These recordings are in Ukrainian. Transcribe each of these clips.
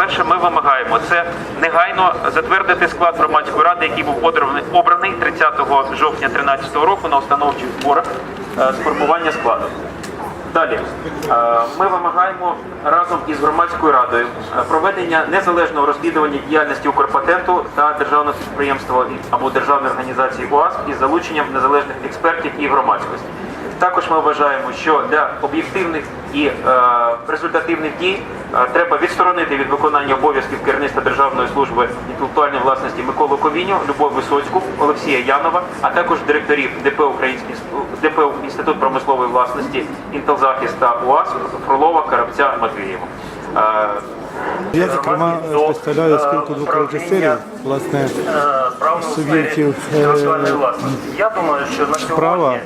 перше, ми вимагаємо це негайно затвердити склад громадської ради, який був обраний- обраний 30 жовтня 2013 року на установчих зборах е, сформування складу. Далі е, ми вимагаємо разом із громадською радою е, проведення незалежного розслідування діяльності Укрпатенту та державного підприємства або державної організації УАСП із залученням незалежних експертів і громадськості. Також ми вважаємо, що для об'єктивних і е, результативних дій е, треба відсторонити від виконання обов'язків керівництва Державної служби інтелектуальної власності Миколу Ковіню, Любов Висоцьку, Олексія Янова, а також директорів ДП Український ДП Інститут промислової власності Інтелзахист та УАС Фролова, Карабця, Матвієва. Е, Я, зокрема, представляю спілку звукорежисерів, власне, суб'єктів е, що права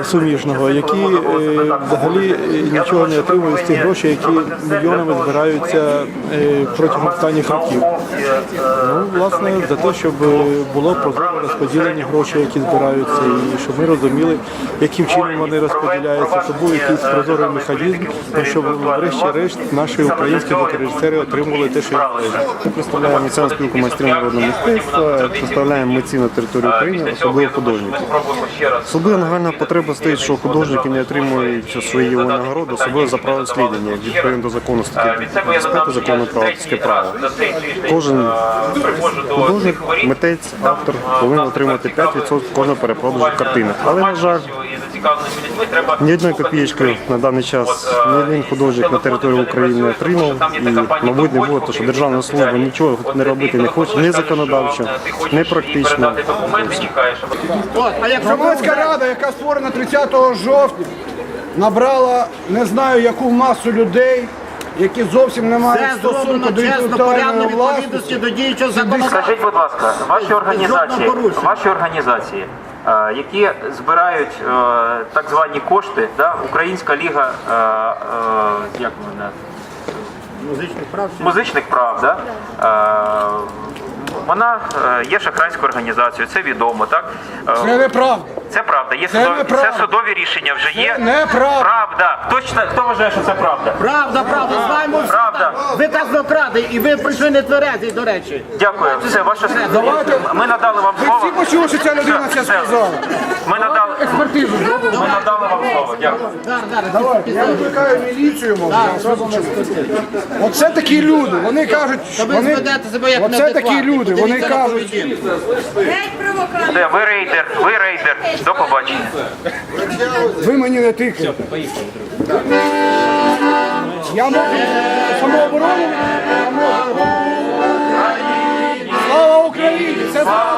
е, суміжного, які е, взагалі е, нічого не отримують з тих грошей, які мільйонами збираються е, протягом останніх років. Ну, власне, за те, щоб е, було прозоре розподілені гроші, які збираються, і щоб ми розуміли, яким чином вони розподіляються, щоб був якийсь прозорий механізм, ну, щоб врешті-решт наші українські звукорежисери отримували те, що їм. Ми представляємо національну спілку майстрів народного мистецтва, представляємо митці на території України, особливо художників. Особливо нагальна потреба стоїть, що художники не отримують свої нагороди, особливо за право слідання, відповідно до закону статті 25 закону про авторське право. Кожен художник, митець, автор повинен отримати 5% кожного перепродажу картини. Але, на жаль, ні одної копієчки на даний час ні один художник на території України не отримав. І, мабуть, не буде, тому що державна служба нічого не робити не хоче, ні законодавчо, ні практично. А як громадська рада, яка створена 30 жовтня, набрала не знаю яку масу людей, які зовсім не мають Це стосунку до інтелектуальної власності. до діючого законодавства. Скажіть, будь ласка, ваші організації, ваші організації, е, які збирають е, так звані кошти, да, Українська ліга е, е, як вона? Музичних прав. музичних прав, да? е, вона е, є шахрайською організацією, це відомо, так? Е, Це неправда. Це правда. Є Це судові, неправда. це судові рішення вже є. неправда. Правда. Хто, хто вважає, що це правда? Правда, правда, знаємо всі. Правда. так. Ви казнокради, і ви прийшли не тверезі, до речі. Дякую. Все, ваше Давайте. Ми надали вам Ви слово. всі почули, що ця людина Все, це все. сказала. Ми надали, Експертизу зробимо. ми надали вам слово. Дякую. Зараз, зараз. Давайте, я викликаю міліцію, може. я зразу чую. Оце такі люди, вони кажуть, Та ви вони, зведете себе як оце такі люди, вони подивіться на кажуть, поведінку. Геть провокатор. Все, ви рейдер, ви рейдер. До побачення. ви мені не тикаєте. Я можу самооборону. я можу. Слава Україні! Це.